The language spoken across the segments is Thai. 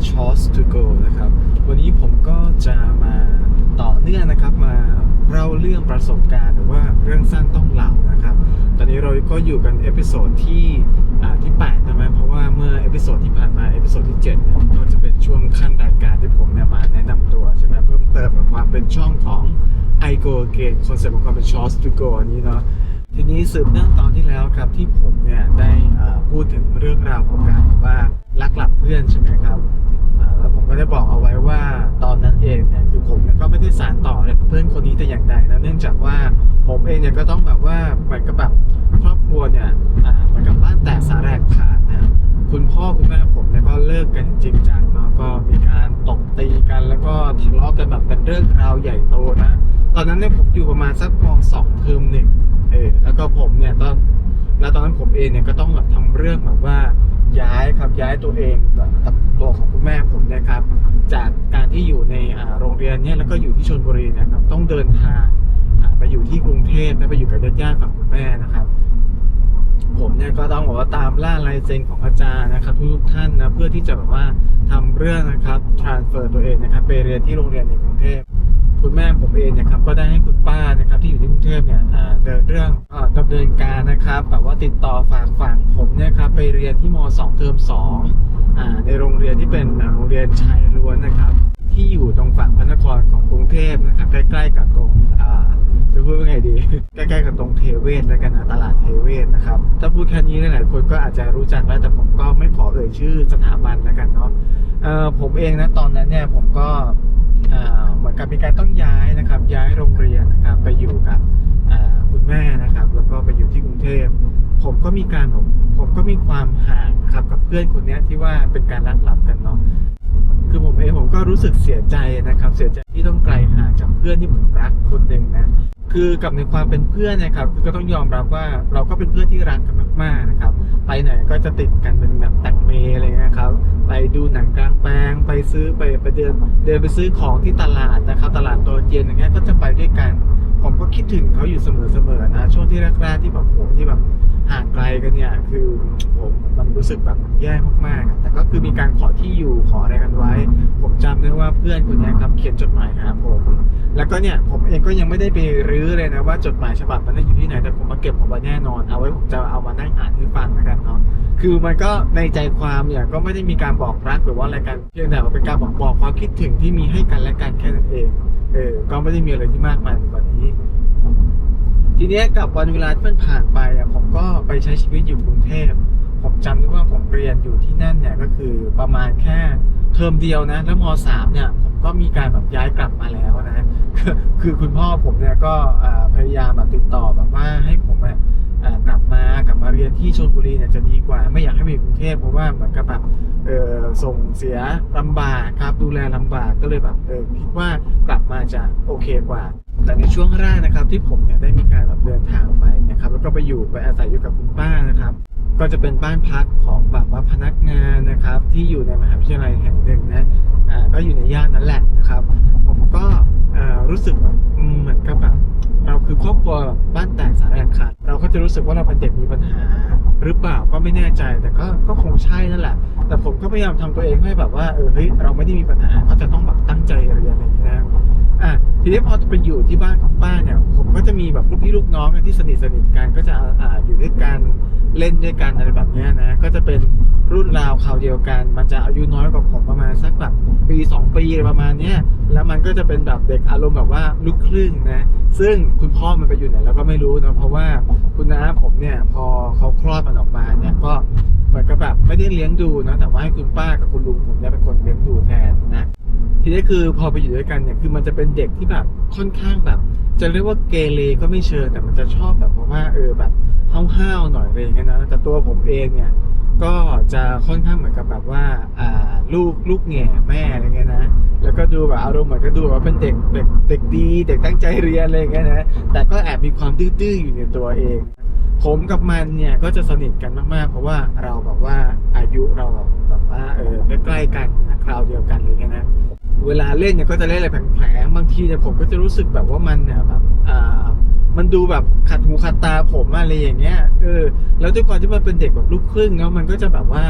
ต์ของความเป็น choice to go นะครับ วันนี้ผมก็จะมาต่อเนื่องนะครับ มาเล่าเรื่องประสบการณ์ หรือว่าเรื่องสั้นต้องเล่านะครับ ตอนนี้เราก็อยู่กันเอพิโซดที่อ่าที่8ใช่ไหมเพราะว่าเมื่อเอพิโซดที่ผ่านมาเอพิโซดที่7เนี่ยก็จะเป็นช่วงขั้นรายการที่ผมเนี่ยมาแนะนำตัวใช่ไหมเพิ่มเติมความเป็นช่องของ I go again คอนเซ็ปต์ของความเป็น choice to go อันนี้เนาะ ทีนี้สืบเนื่องตอนที่แล้วครับที่ผมเนี่ยได้พูดถึงเรื่องราวของการว่ารักหลับเพื่อนใช่ไหมครับแล้วผมก็ได้บอกเอาไว้ว่าตอนนั้นเองเนี่ยคือผมก็ไม่ได้สารต่ออะไรกับเพื่อนคนนี้แต่อย่างใดนะเนื่องจากว่าผมเองเนี่ยก็ต้องแบบว่าเหมือนกับแบบครอบครัวเนี่ยเหมือนกับบ้านแตกสาแรกขาดนะคุณพ่อคุณแม่ผมเนี่ยก็เลิกกันจริงจังเนาะก็มีการตบตีกันแล้วก็ทะเลาะกันแบบเป็นเรื่องราวใหญ่โตนะ ตอนนั้นเนี่ยผมอยู่ประมาณสักมสองเทอมหนึ่ง ออแล้วก็ผมเนี่ยตอนแล้วตอนนั้นผมเองเนี่ยก็ต้องแบบทำเรื่องแบบว่าย้ายครับย้ายตัวเองกับตัวของคุณแม่ผมนะครับ จากการที่อยู่ในโรงเรียนเนี่ยแล้วก็อยู่ที่ชลบุรีเนะครับต้องเดินทางไปอยู่ที่กรุงเทพและไปอยู่กับญาติๆฝั่งคุณแม่นะครับ ผมเนี่ยก็ต้องบอกว่าตามล่าลายเซ็นของอาจารย์นะครับทุกท่านนะเพื่อที่จะแบบว่าทำเรื่องนะครับ transfer ตัวเองนะครับไปเรียนที่โรงเรียนในกรุงเทพ คุณแม่ผมเองเนะครับก็ได้ให้คุณป้านะครับที่อยู่ที่กรุงเทพเนี่ยเดินเรื่องอาเนินการนะครับแบบว่าติดต่อฝากฝังผมเนี่ยครับไปเรียนที่ม 2 เทอม2อ่าในโรงเรียนที่เป็นโรงเรียนชายล้วนนะครับ ที่อยู่ตรงฝั่งพระนครของกรุงเทพนะครับใกล้ ๆ กับตรงอ่าจะพูดว่าไงดี ใกล้ๆกับตรงเทเวศแล้วกันนะตลาดเทเวศนะครับ ถ้าพูดแค่นี้หลายๆคนก็อาจจะรู้จักแล้วแต่ผมก็ไม่ขอเอ่ยชื่อสถาบันแล้วกันเนาะเอ่อผมเองนะตอนนั้นเนี่ยผมก็อ่าเหมือนกับมีการต้องย้ายนะครับ ย้ายโรงเรียนนะครับไปอยู่กับคุณแม่นะครับ แล้วก็ไปอยู่ที่กรุงเทพผมก็มีการผมผมก็มีความห่างนะครับกับเพื่อนคนนี้ที่ว่าเป็นการรักหลับกันเนาะ คือผมเองผมก็รู้สึกเสียใจนะครับ เสียใจที่ต้องไกลห่างจากเพื่อนที่ผมรักคนหนึ่งนะ คือกับในความเป็นเพื่อนนะครับ คือก็ต้องยอมรับว่าเราก็เป็นเพื่อนที่รักกันมากๆนะครับ ไปไหนก็จะติดกันเป็นแบบแต่งเมอะไรเงี้ยครับ ไปดูหนังกลางแปลง ไปซื้อไปไปเดินเดินไปซื้อของที่ตลาดนะครับ ตลาดตอนเย็นอย่างเงี้ยก็จะไปด้วยกัน ผมก็คิดถึงเขาอยู่เสมอๆนะ ช่วงที่แรกๆที่แบบโหที่แบบ ห่างไกลกันเนี่ยคือผมมันรู้สึกแบบแย่มากๆ แต่ก็คือมีการขอที่อยู่ขออะไรกันไว้ ผมจำได้ว่าเพื่อนคนนี้ครับเขียนจดหมายหาผม แล้วก็เนี่ยผมเองก็ยังไม่ได้ไปรื้อเลยนะว่าจดหมายฉบับมันได้อยู่ที่ไหนแต่ผมมาเก็บเอาไว้แน่นอน เอาไว้ผมจะเอามานั่งอ่านให้ฟังแล้วกันเนาะคือมันก็ในใจความเนี่ยก็ไม่ได้มีการบอกรักหรือว่าอะไรกันเพียงแต่ว่าเป็นการบอกบอกความคิดถึงที่มีให้กันและกันแค่นั้นเองเออก็ไม่ได้มีอะไรที่มากมายกว่านี้ ทีเนี้ยกับวันเวลาที่มันผ่านไปอะผมก็ไปใช้ชีวิตอยู่กรุงเทพผมจำได้ว่าผมเรียนอยู่ที่นั่นเนี่ยก็คือประมาณแค่เทอมเดียวนะแล้วมสามเนี่ยผมก็มีการแบบย้ายกลับมาแล้วนะคือคุณพ่อผมเนี่ยก็พยายามแบบติดต่อแบบว่าให้ผมอะอ่ากลับมากลับมาเรียนที่ชลบุรีเนี่ยจะดีกว่า ไม่อยากให้มาอยู่กรุงเทพเพราะว่าเหมือนกับแบบส่งเสียลำบากครับดูแลลำบากก็เลยแบบคิดว่ากลับมาจะโอเคกว่า แต่ในช่วงแรกนะครับที่ผมเนี่ยได้มีการแบบเดินทางไปนะครับ แล้วก็ไปอยู่ไปอาศัยอยู่กับคุณป้านะครับ ก็จะเป็นบ้านพักของแบบว่าพนักงานนะครับ ที่อยู่ในมหาวิทยาลัยแห่งหนึ่งนะอ่าก็อยู่ในย่านนั้นแหละนะครับ ผมก็รู้สึกแบบเหมือนกับแบบเราคือครอบครัวบ้านแตกสาแยกขาดเราก็จะรู้สึกว่าเราเป็นเด็กมีปัญหา หรือเปล่าก็ไม่แน่ใจแต่ก็ก็คงใช่นั่นแหละ แต่ผมก็พยายามทำตัวเองให้แบบว่าเออเฮ้ยเราไม่ได้มีปัญหาเขาจะต้องแบบตั้งใจเรียนอะไรอย่างเงี้ยนะ อะทีนี้พอไปอยู่ที่บ้านของป้าเนี่ย ผมก็จะมีแบบลูกพี่ลูกน้องเนี่ยที่สนิทสนิทกันก็จะอ่าอยู่ด้วยกันเล่นด้วยกันอะไรแบบเนี้ยนะก็จะเป็นรุ่นราวคราวเดียวกัน มันจะอายุน้อยกว่าผมประมาณสักแบบปีสองปีประมาณเนี้ยแล้วมันก็จะเป็นแบบเด็กอารมณ์แบบว่าลูกครึ่งนะซึ่งคุณพ่อมันไปอยู่ไหนเราก็ไม่รู้นะเพราะว่าคุณน้าผมเนี่ยพอเขาคลอดมันออกมาเนี่ยก็ เหมือนกับแบบไม่ได้เลี้ยงดูนะแต่ว่าให้คุณป้ากับคุณลุงผมเนี่ยเป็นคนเลี้ยงดูแทนนะทีนี้คือพอไปอยู่ด้วยกันเนี่ยคือมันจะเป็นเด็กที่แบบค่อนข้างแบบ จะเรียกว่าเกเรก็ไม่เชิงแต่มันจะชอบแบบว่าเออแบบห้าวๆหน่อยอะไรอย่างเงี้ยนะแต่ตัวผมเองเนี่ยก็จะค่อนข้างเหมือนกับแบบว่าอ่าลูกลูกแง่แม่อะไรเงี้ยนะแล้วก็ดูแบบอารมณ์เหมือนก็ดูว่าเป็นเด็กเด็กเด็กดี เด็กตั้งใจเรียนอะไรเงี้ยนะแต่ก็แอบมีความดื้อๆอยู่ในตัวเอง ผมกับมันเนี่ยก็จะสนิทกันมากๆ เพราะว่าเราแบบว่าอายุเราแบบว่าเออใกล้ๆกันนะคราวเดียวกันอะไรเงี้ยนะเวลาเล่นเนี่ยก็จะเล่นอะไรแผลงๆบางทีเนี่ยผมก็จะรู้สึกแบบว่ามันเนี่ยแบบอ่ามันดูแบบขัดหูขัดตาผมอะไรอย่างเงี้ยเออแล้วด้วยความที่มันเป็นเด็กแบบลูกครึ่งเนาะมันก็จะแบบว่า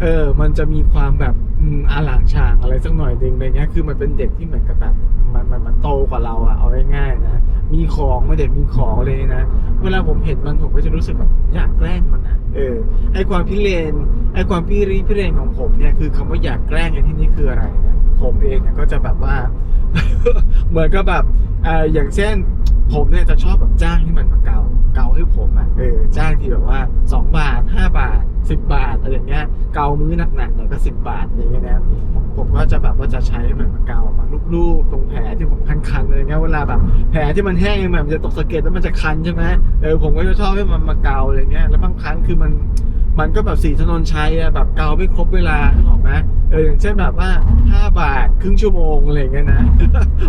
เออ มันจะมีความแบบออาหลางชางอะไรสักหน่อยหนึ่งอะไรเงี้ย คือมันเป็นเด็กที่เหมือนกับแบบมันมันมันโตกว่าเราอะเอาง่ายๆนะ มีของไม่เด็กมีของเลยนะ เวลาผมเห็นมันผมก็จะรู้สึกแบบอยากแกล้งมันอะเออ ไอความพิเรน ไอความพิรีพิเรนของผมเนี่ย คือคำว่าอยากแกล้งในที่นี้คืออะไรนะ ผมเองเนี่ยก็จะแบบว่า เหมือนกับแบบอย่างเช่น ผมเนี่ยจะชอบแบบจ้างให้มันมาเกาเกาให้ผมอะเออจ้างที่แบบว่า 2 บาท 5 บาท 10 บาทอะไรเงี้ยเกามื้อหนักๆหน่อยก็ 10 บาทอะไรเงี้ยนะผมก็จะแบบว่าจะใช้มันมาเกามาลูบๆตรงแผลที่ผมคันๆอะไรเงี้ยเวลาแบบแผลที่มันแห้งมันจะตกสะเก็ดแล้วมันจะคันใช่ไหมเออผมก็จะชอบให้มันมาเกาอะไรเงี้ยแล้วบางครั้งคือมัน มันก็แบบสีถนนชัยอะแบบเกาไม่ครบเวลานึกออกไหมเอออย่างเช่นแบบว่า 5 บาทครึ่งชั่วโมงอะไรเงี้ยนะ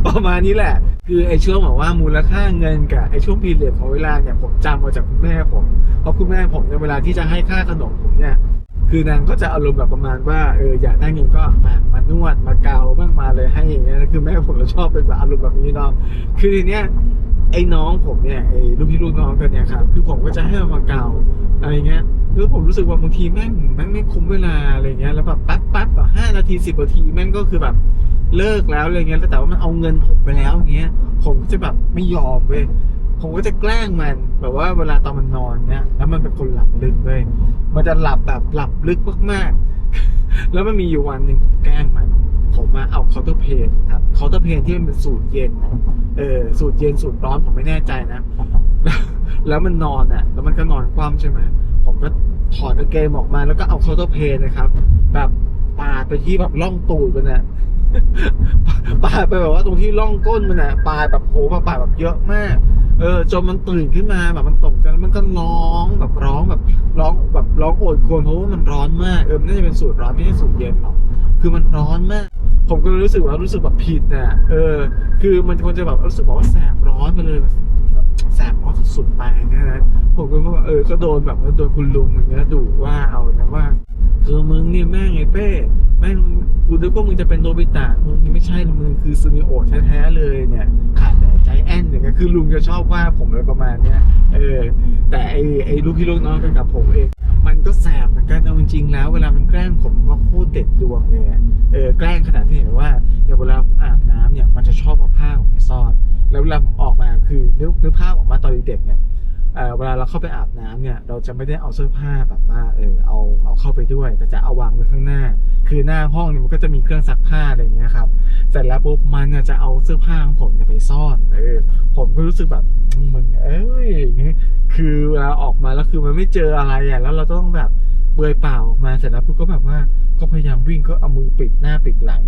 ประมาณนี้แหละ คือไอ้ช่วงแบบว่ามูลค่าเงินกับไอ้ช่วงพีเรียดของเวลาเนี่ยผมจำมาจากคุณแม่ผม เพราะคุณแม่ผมในเวลาที่จะให้ค่าขนมผมเนี่ยคือนางก็จะอารมณ์แบบประมาณว่าเอออยากได้เงินก็มามานวดมาเกาบ้างมาเลยให้อย่างเงี้ยคือแม่ผมจะชอบเป็นแบบอารมณ์แบบนี้เนาะคือทีเนี้ย ไอ้น้องผมเนี่ยไอ้ลูกพี่ลูกน้องกันเนี่ยครับคือผมก็จะให้มันมาเกาอะไรเงี้ยแล้วผมรู้สึกว่าบางทีแม่งแม่งไม่คุ้มเวลาอะไรเงี้ยแล้วแบบแป๊บแป๊บแบบห้านาทีสิบนาทีแม่งก็คือแบบเลิกแล้วอะไรเงี้ยแล้วแต่ว่ามันเอาเงินผมไปแล้วอย่างเงี้ย ผมก็จะแบบไม่ยอมเว้ยผมก็จะแกล้งมันแบบว่าเวลาตอนมันนอนเนี่ยแล้วมันเป็นคนหลับลึกเลยมันจะหลับแบบหลับลึกมากๆ แล้วมันมีอยู่วันหนึ่งผมแกล้งมัน ผมมาเอาเคาน์เตอร์เพนครับเคาน์เตอร์เพนที่มันเป็นสูตรเย็นนะ เออสูตรเย็นสูตรร้อนผมไม่แน่ใจนะ แล้วมันนอนอะ แล้วมันก็นอนคว่ำใช่ไหมผมก็ถอดกางเกงออกมาแล้วก็เอาเคาน์เตอร์เพนนะครับ แบบปาดไปที่แบบร่องตูดมันอะปาดไปแบบว่าตรงที่ร่องก้นมันอะปาดแบบโหปาดแบบเยอะมาก เออจนมันตื่นขึ้นมาแบบมันตกใจแล้วมันก็ร้องแบบร้องแบบร้องแบบร้องโอดครวรเพราะว่ามันร้อนมากเออมันน่าจะเป็นสูตรร้อนไม่ใช่สูตรเย็นหรอกคือมันร้อนมาก ผมก็เลยรู้สึกว่ารู้สึกแบบผิดน่ะเออ คือมันควรจะแบบรู้สึกบอกว่าแสบร้อนไปเลยแบบแสบร้อนสุดๆไปนะผมก็ว่าเออก็โดนแบบว่าโดนคุณลุงอย่างเงี้ยดุว่าเอานะว่าคือมึงเนี่ยแม่งไอ้เป้แม่งกูนึกว่ามึงจะเป็นโนบิตะมึงนี่ไม่ใช่ลมึงคือซูนิโอแท้ๆเลยเนี่ยขาดแต่ใจแอนอย่างเงี้ยคือลุงจะชอบว่าผมเลยประมาณเนี้ยเออ แต่ไอไอลูกพี่ลูกน้องกันกับผมเอง มันก็แสบเหมือนกันเอาจริงๆแล้ว เวลามันแกล้งผมก็ เด็ดดวงเลยอะเออแกล้งขนาดที่เห็นว่าอย่างเวลาอาบน้ำเนี่ยมันจะชอบเอาผ้าของไปซ่อน แล้วเวลาผมออกมาคือนึกนึกภาพออกมาตอนเด็กๆเนี่ย เเวลาเราเข้าไปอาบน้ำเนี่ย เราจะไม่ได้เอาเสื้อผ้าแบบว่าเออเอาเอาเข้าไปด้วย แต่จะเอาวางไว้ข้างหน้า คือหน้าห้องเนี่ยมันก็จะมีเครื่องซักผ้าอะไรเงี้ยครับเสร็จแล้วปุ๊บมันจะเอาเสื้อผ้าของผมเนี่ยไปซ่อนเออผมก็รู้สึกแบบมึงเอ้ยคือเวลาออกมาแล้วคือมันไม่เจออะไรอะแล้วเราต้องแบบเบอเปล่ามาเสร็จแล้วปุ๊บก็แบบว่าก็พยายามวิ่งก็เอามือปิดหน้าปิดหลัง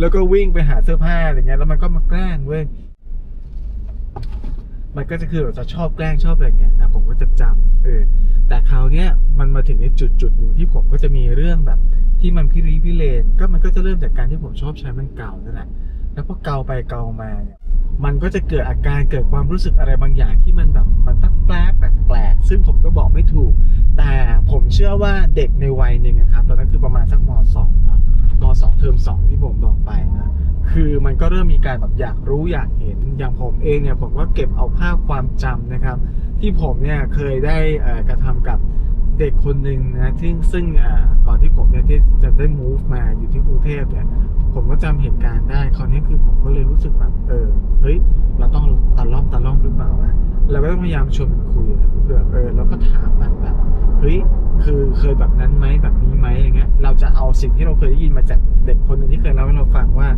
แล้วก็วิ่งไปหาเสื้อผ้าอะไรเงี้ยแล้วมันก็มาแกล้งเว้ย มันก็จะคือแบบจะชอบแกล้งชอบอะไรเงี้ยนะผมก็จะจำเออแต่คราวเนี้ยมันมาถึงในจุดจุดหนึ่งที่ผมก็จะมีเรื่องแบบ ที่มันพิริพิเรนก็มันก็จะเริ่มจากการที่ผมชอบใช้มันเก่านั่นแหละ แล้วพอเกาไปเกามาเนี่ยมันก็จะเกิดอาการเกิดความรู้สึกอะไรบางอย่างที่มันแบบมันแปลกแปลกแปลกซึ่งผมก็บอกไม่ถูก แต่ผมเชื่อว่าเด็กในวัยหนึ่งนะครับตอนนั้นคือประมาณสักมสองนะมสองเทอมสองที่ผมบอกไปนะคือมันก็เริ่มมีการแบบอยากรู้อยากเห็นอย่างผมเองเนี่ยผมก็เก็บเอาภาพความจำนะครับ ที่ผมเนี่ยเคยได้กระทำกับเด็กคนหนึ่งนะซึ่งซึ่งก่อนที่ผมเนี่ยที่จะได้ move มาอยู่ที่กรุงเทพเนี่ย ผมก็จำเหตุการณ์ได้คราวนี้คือผมก็เลยรู้สึกแบบเออเฮ้ยเราต้องตะล่อมตะล่อมหรือเปล่าวะเราก็ต้องพยายามชวนมันคุยเพื่อเออเราก็ถามมันแบบเฮ้ยคือเคยแบบนั้นไหมแบบนี้ไหมอะไรเงี้ย เราจะเอาสิ่งที่เราเคยได้ยินมาจากเด็กคนหนึ่งที่เคยเล่าให้เราฟังว่า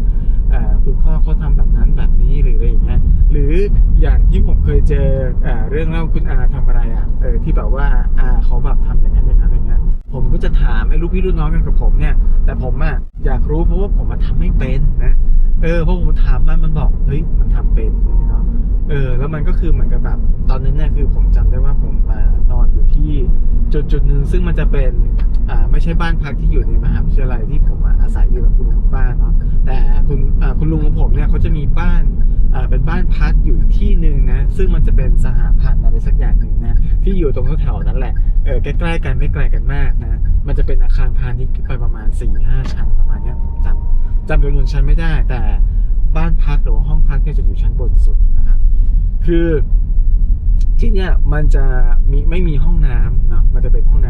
คุณพ่อเขาทำแบบนั้นแบบนี้หรืออะไรอย่างเงี้ยหรืออย่างที่ผมเคยเจอเอเรื่องเล่าคุณอาทำอะไรอะเออที่แบบว่าอาเขาแบบทำอย่างนั้นอย่างนั้นอย่างเงี้ยผมก็จะถามไอ้ลูกพี่ลูกน้องกันกับผมเนี่ยแต่ผมอะอยากรู้เพราะว่าผมมาทำไม่เป็นนะเออเพราะผมถามมันมันบอกเฮ้ยมันทำเป็นเนาะเออแล้วมันก็คือเหมือนกับแบบตอนนั้นเนี่ยคือผมจำได้ว่าผมมานอนอยู่ที่จุดจุดหนึ่งซึ่งมันจะเป็นอ่าไม่ใช่บ้านพักที่อยู่ในมหาวิทยาลัยที่ผมอาศัยอยู่กับคุณลุงป้าเนาะแต่คุณคุณลุงของผมเนี่ยเขาจะมีบ้านอ่าเป็นบ้านพักอยู่ที่หนึ่งนะ ซึ่งมันจะเป็นสหพันธ์อะไรสักอย่างหนึ่งนะที่อยู่ตรงแถวๆนั้นแหละเออใกล้ๆกันไม่ไกลกันมากนะ มันจะเป็นอาคารพาณิชย์ขึ้นไปประมาณ4ี่ห้าชั้นประมาณนี้จำจำจำนวนชั้นไม่ได้ แต่บ้านพักหรือห้องพักเนี่ยจะอยู่ชั้นบนสุดนะครับคือที่เนี่ยมันจะมีไม่มีห้องน้ำเนาะมันจะเป็นห้อง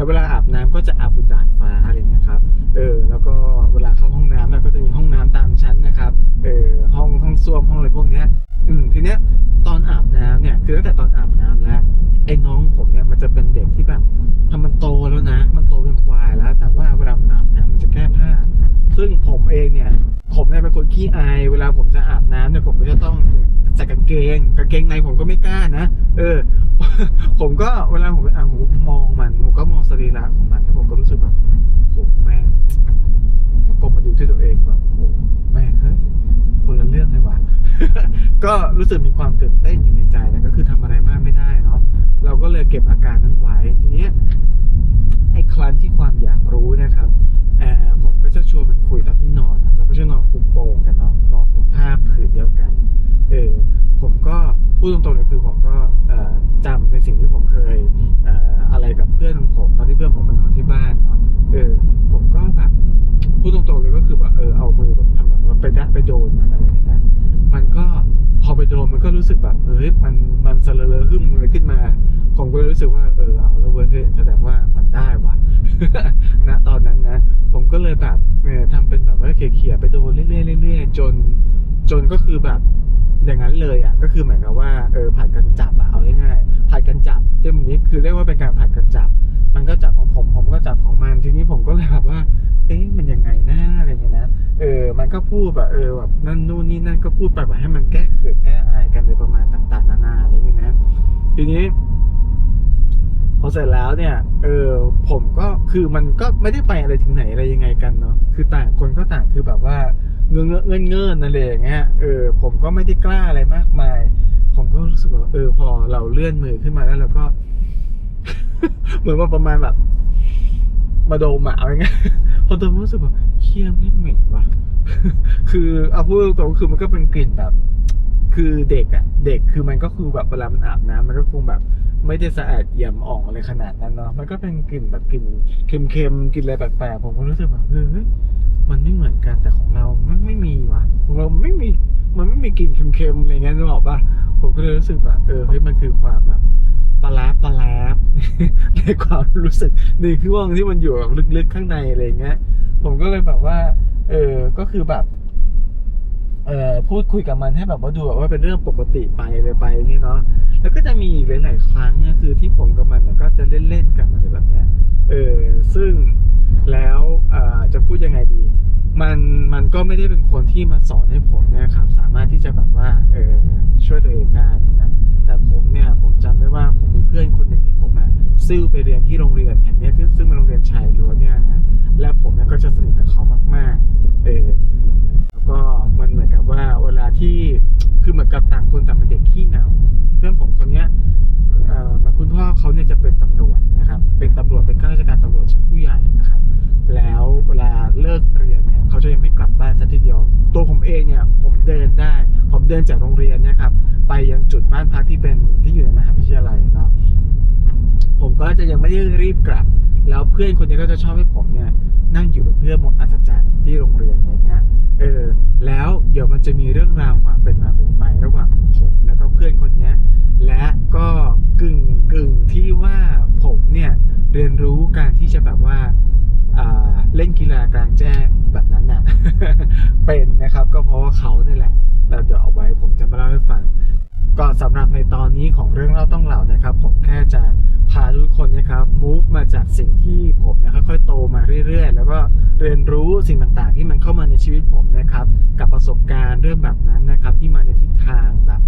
แล้วเวลาอาบน้ำก็จะอาบบนดาดฟ้าอะไรเงี้ยครับเออแล้วก็เวลาเข้าห้องน้ำเนี่ยก็จะมีห้องน้ำตามชั้นนะครับเออห้องห้องส้วมห้องอะไรพวกเนี้ยอืมทีเนี้ยตอนอาบน้ำเนี่ยคือตั้งแต่ตอนอาบน้ำแล้วไอ้น้องผมเนี่ยมันจะเป็นเด็กที่แบบทำมันโตแล้วนะ มันโตเป็นควายแล้ว แต่ว่าเวลาอาบน้ำมันจะแก้ผ้า ซึ่งผมเองเนี่ยผมเนี่ยเป็นคนขี้อาย เวลาผมจะอาบน้ำเนี่ยผมก็จะต้องใส่กางเกง กางเกงในผมก็ไม่กล้านะ เออ ผมก็เวลาผมไปอาบผมมองมัน ผมก็มองสรีระของมันแล้วผมก็รู้สึกแบบโหแม่งกลมมาดูที่ตัวเองแบบโหแม่งเฮ้ยคนละเรื่องเลยว่ะก็รู้สึกมีความตื่นเต้นอยู่ในใจแต่ก็คือทำอะไรมากไม่ได้เนาะเราก็เลยเก็บอาการนั้นไว้ทีเนี้ยไอ้ครั้นที่ความอยากรู้นะครับเอ่อผมก็จะชวนมันคุยตอนที่นอนเราก็จะนอนคุมโปงกันเนาะนอนผ้าผืนเดียวกัน เออผมก็พูดตรงๆเลยคือผมก็ จำในสิ่งที่ผมเคยเอ่อะไรกับเพื่อนของผมตอนที่เพื่อนผมมานอนที่บ้านเนาะเออผมก็แบบพูดตรงๆเลยก็คือแบบเออเอามือแบบทำแบบว่าไปดะไปโดนมันอะไรอย่างเงี้ยนะมันก็พอไปโดนมันก็รู้สึกแบบเฮ้ยมันมันสะเลอหึ่มเลยขึ้นมา ผมก็เลยรู้สึกว่าเออเอาแล้วเว้ยแสดงว่ามันได้ว่ะณตอนนั้นนะ ผมก็เลยแบบทำเป็นแบบว่าเขี่ยๆไปโดนเรื่อยๆเรื่อยๆจน จนก็คือแบบอย่างนั้นเลยอะก็คือหมือนกับว่าเออผัดกันจับอะเอาง่ายๆผัดกันจับเต็มนี้คือเรียกว่าเป็นการผัดกันจับ มันก็จับของผมผมก็จับของมันทีนี้ผมก็เลยแบบว่า เอ๊ะมันยังไงนะอะไรเงี้ยนะเออมันก็พูดแบบเออแบบนั่นนู่นนี่นั่นก็พูดไปแบบให้มันแก้เขินแก้อายกันเลยประมาณต่างๆนานาอะไรเงี้ยนะทีนี้พอเสร็จแล้วเนี่ย เออ ผมก็ คือมันก็ไม่ได้ไปอะไรถึงไหนอะไรยังไงกันเนาะ คือต่างคนก็ต่างคือแบบว่า เงื้อเงื้อเงื่อนเงื่อนอะไรอย่างเงี้ยเออผมก็ไม่ได้กล้าอะไรมากมาย ผมก็รู้สึกว่าเออพอเราเลื่อนมือขึ้นมาแล้วเราก็ เหมือนว่าประมาณแบบ มาโดมอะเอาง่ายพอดมรู้สึกว่าเคี้ยมไม่เหม็นว่ะคือเอาพูดตรงๆคือมันก็เป็นกลิ่นแบบ คือเด็กอะเด็กคือมันก็คือแบบเวลามันอาบน้ำมันก็คงแบบ ไม่ได้สะอาดเอี่ยมอ่องอะไรขนาดนั้นเนาะมันก็เป็นกลิ่นแบบกลิ่นเค็มๆกลิ่นอะไรแปลกๆผมก็รู้สึกแบบเฮ้ยมันไม่เหมือนกันแต่ของเราไม่ไม่มีว่ะของเราไม่มีมันไม่มีกลิ่นเค็มๆอะไรเงี้ยนึกออกป่ะผมก็เลยรู้สึกแบบเออเฮ้ยมันคือความแบบปลาร้าปลาร้าในความรู้สึกในช่วงที่มันอยู่ลึกๆข้างในอะไรเงี้ยผมก็เลยแบบว่า เออก็คือแบบ เอ่อพูดคุยกับมันให้แบบว่าดูแบบว่าเป็นเรื่องปกติไปเลยไปนี้เนาะแล้วก็จะมีอีกหลายๆครั้งเนี่ยคือที่ผมกับมันเนี่ยก็จะเล่นๆกันอะไรแบบเนี้ยเออซึ่งแล้วเอ่อจะพูดยังไงดี มันมันก็ไม่ได้เป็นคนที่มาสอนให้ผมนะครับ สามารถที่จะแบบว่าเออช่วยตัวเองได้นะแต่ผมเนี่ยผมจำได้ว่าผมมีเพื่อนคนหนึ่งที่ผมอะซิ่วไปเรียนที่โรงเรียนแห่งนี้ยที่ซึ่งเป็นโรงเรียนชายล้วนเนี่ยนะและผมเนี่ยก็จะสนิทกับเขามากๆเออ เองเนี่ยผมเดินได้ ผมเดินจากโรงเรียนเนะครับไปยังจุดบ้านพักที่เป็นที่อยู่ในมหาวิทยาลัยเนาะผมก็จะยังไม่ได้รีบกลับ แล้วเพื่อนคนนี้ก็จะชอบให้ผมเนี่ยนั่งอยู่เป็นเพื่อนหมดอัศจรรย์ที่โรงเรียนอะไรเงี้ยเออแล้วเดี๋ยวมันจะมีเรื่องราวความเป็นมาเป็นไประหว่างผมแล้วก็เพื่อนคนนี้และก็กึ่งกึ่งที่ว่าผมเนี่ยเรียนรู้การที่จะแบบว่าเล่นกีฬากลางแจ้งแบบนั้นน่ะเป็น เพราะเขาเนี่ยแหละแล้วเดี๋ยวเอาไว้ผมจะมาเล่าให้ฟัง ก็สำหรับในตอนนี้ของเรื่องเล่าต้องเล่านะครับ ผมแค่จะพาทุกคนนะครับ move มาจากสิ่งที่ผมเนี่ยค่อยๆโตมาเรื่อย ๆ แล้วก็เรียนรู้สิ่งต่างๆ ที่มันเข้ามาในชีวิตผมนะครับ กับประสบการณ์เรื่องแบบนั้นนะครับ ที่มาในทิศทางแบบ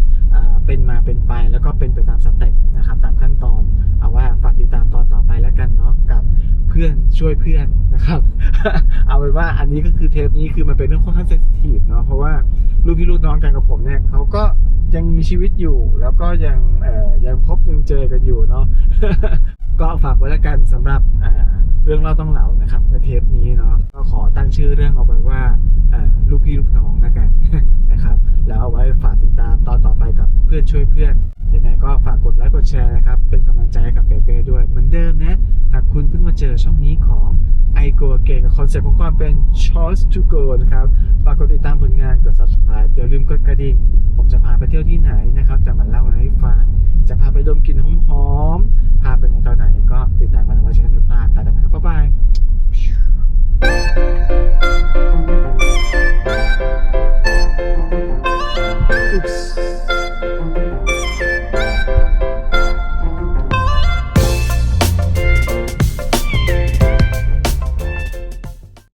เป็นมาเป็นไปแล้วก็เป็นไปตามสเต็ปนะครับ ตามขั้นตอนเอาว่าฝากติดตามตอนต่อไปแล้วกันเนาะ เพื่อนช่วยเพื่อนนะครับ เอาไว้ว่าอันนี้ก็คือเทปนี้คือมันเป็นเรื่องค่อนข้างเซนซิทีฟเนาะเพราะว่าลูกพี่ลูกน้องกันกับผมเนี่ยเขาก็ยังมีชีวิตอยู่ แล้วก็ยังเอ่อยังพบยังเจอกันอยู่เนาะก็ฝากไว้แล้วกันสำหรับเรื่องเล่าต้องเหล่านะครับในเทปนี้เนาะก็ขอตั้งชื่อเรื่องเอาไว้ว่าอ่าลูกพี่ลูกน้องแล้วกันนะครับ แล้วเอาไว้ฝากติดตามตอนต่อไปกับเพื่อนช่วยเพื่อนังไงก็ฝากกดไลค์กดแชร์นะครับ เป็นกำลังใจกับเปเป้ด้วยเหมือนเดิมนะ หากคุณเพิ่งมาเจอช่องนี้ของ i g o เกกับคอนเซ็ปต์ของความเป็น choice to go นะครับ ฝากกดติดตามผลงานกด subscribe อย่าลืมกดกระดิ่ง ผมจะพาไปเที่ยวที่ไหนนะครับ จะมาเล่าอะไรให้ฟัง จะพาไปดมกลิ่นหอมๆพาไปไหนตอนไหนก็ติดตามมาเลยว่าจะไม่พลาดแต่แต่ครับบ๊ายบาย